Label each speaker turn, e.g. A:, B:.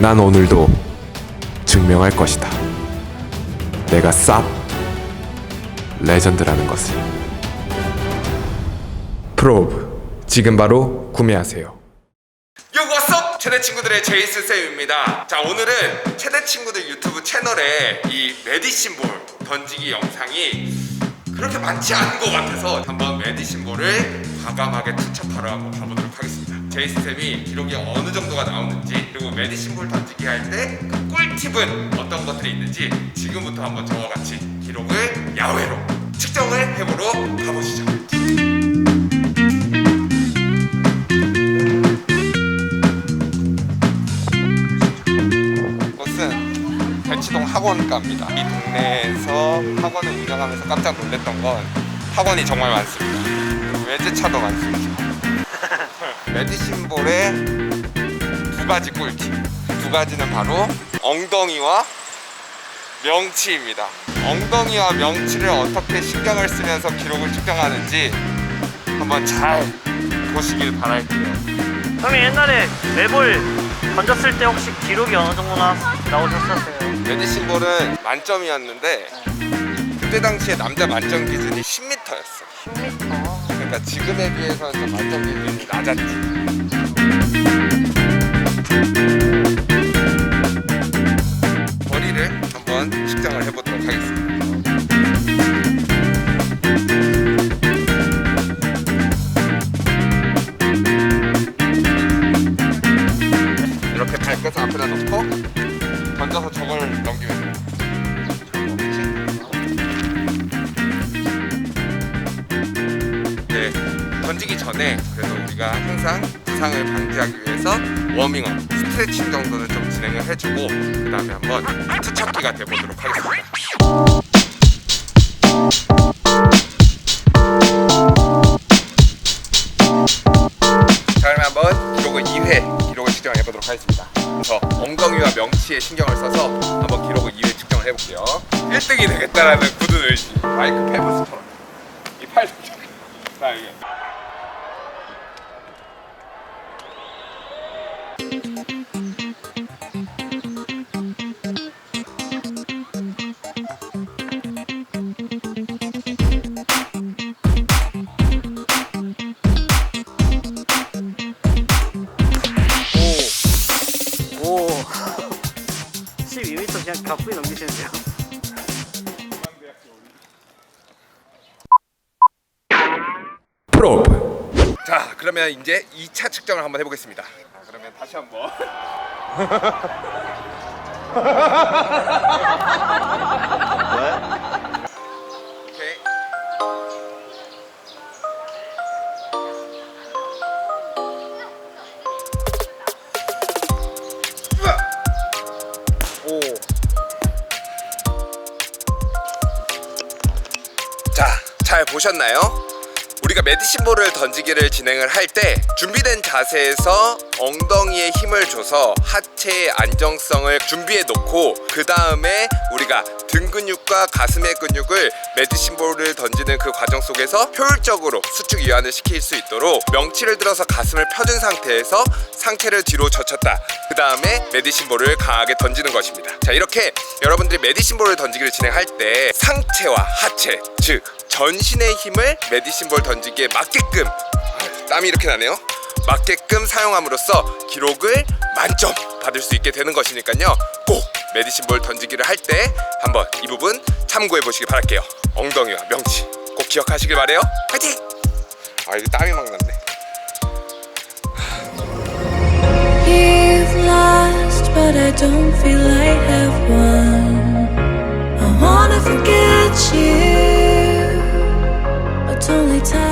A: 난 오늘도 증명할 것이다. 내가 쌉 레전드라는 것을. 프로브 지금 바로 구매하세요. 요 워썹 최대 친구들의 제이스 쌤입니다. 자 오늘은 최대 친구들 유튜브 채널에 이 메디신 볼 던지기 영상이 그렇게 많지 않은 것 같아서 한번 메디신 볼을 과감하게 투척하러 한번 가보도록 하겠습니다. 제이스 쌤이 기록이 어느 정도가 나오는지 그리고 메디신볼 던지기 할 때 그 꿀팁은 어떤 것들이 있는지 지금부터 한번 저와 같이 기록을 야외로 측정을 해보러 가보시죠. 이곳은 대치동 학원가입니다. 이 동네에서 학원을 운영하면서 깜짝 놀랐던 건 학원이 정말 많습니다. 외제차도 많습니다. 메디신볼의 두 가지 꿀팁. 두 가지는 바로 엉덩이와 명치입니다. 엉덩이와 명치를 어떻게 신경을 쓰면서 기록을 측정하는지 한번 잘 보시길 바랄게요.
B: 형님 옛날에 랩을 던졌을 때 혹시 기록이 어느 정도 나, 나오셨었어요?
A: 메디신볼은 만점이었는데 그때 당시에 남자 만점 기준이 10m였어.
B: 10m
A: 그러니까 지금에 비해서는 좀 기준이 낮았지. 거리를 한번 측정을 해보도록 하겠습니다. 이렇게 발끝을 앞에다 놓고 던져서 저걸 넘기면 전에 그래도 우리가 항상 부상을 방지하기 위해서 워밍업, 스트레칭 정도는 좀 진행을 해주고 그 다음에 한번 투척기가 돼보도록 하겠습니다. 자 그러면 한번 기록을 2회 기록을 측정을 해보도록 하겠습니다. 그래서 엉덩이와 명치에 신경을 써서 한번 기록을 2회 측정을 해볼게요. 1등이 되겠다라는 굳은 의지. 마이크 페브스터. 이팔 자 이게.
B: 오 12m 그냥 가뿐히 넘기시는데요
A: 프로브. 자, 그러면 이제 2차 측정을 한번 해보겠습니다. 자, 그러면 다시 한번. 잘 보셨나요? 우리가 메디신볼을 던지기를 진행을 할 때 준비된 자세에서 엉덩이에 힘을 줘서 하체의 안정성을 준비해 놓고 그 다음에 우리가 등 근육과 가슴의 근육을 메디신볼을 던지는 그 과정 속에서 효율적으로 수축 이완을 시킬 수 있도록 명치를 들어서 가슴을 펴준 상태에서 상체를 뒤로 젖혔다. 그 다음에 메디신볼을 강하게 던지는 것입니다. 자 이렇게 여러분들이 메디신볼을 던지기를 진행할 때 상체와 하체 즉 전신의 힘을 메디신볼 던지기에 맞게끔 땀이 이렇게 나네요. 맞게끔 사용함으로써 기록을 만점 받을 수 있게 되는 것이니까요. 꼭 메디신볼 던지기를 할 때 한번 이 부분 참고해 보시기 바랄게요. 엉덩이와 명치 꼭 기억하시길 바래요. 파이팅! 아 이게 땀이 막 났네.
C: but I don't feel I have one. I wanna forget you. only time